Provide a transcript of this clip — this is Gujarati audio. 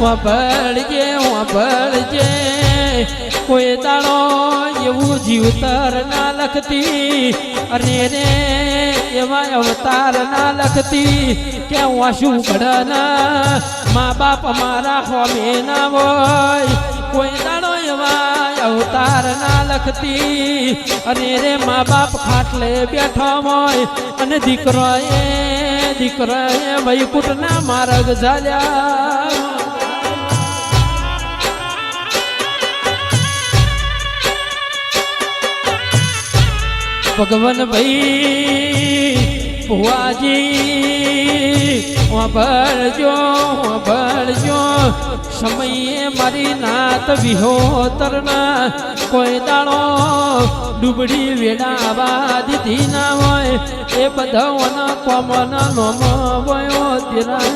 વાપરજે વાપરજે કોઈ દાડો એવું જીવતર ના લખતી, અને રે એવા અવતાર ના લખતી કે વાસું ઘડન મા બાપ મારા હોમે ના હોય. કોઈ દાડો એવા અવતાર ના લખતી, અને રે મા બાપ ખાટલે બેઠો હોય. અને દીકરો એ દીકરો એ વૈકુંઠ ના માર્ગ ઝાલ્યા. ભગવાન ભાઈ, ભુવાજી વાભળજો વાભળજો સમયે મારી નાત વિહોતરના કોઈ દાડો ડૂબડી વેડાવા દીધી ના હોય. એ બધા કોમન નોમ વયો તેરા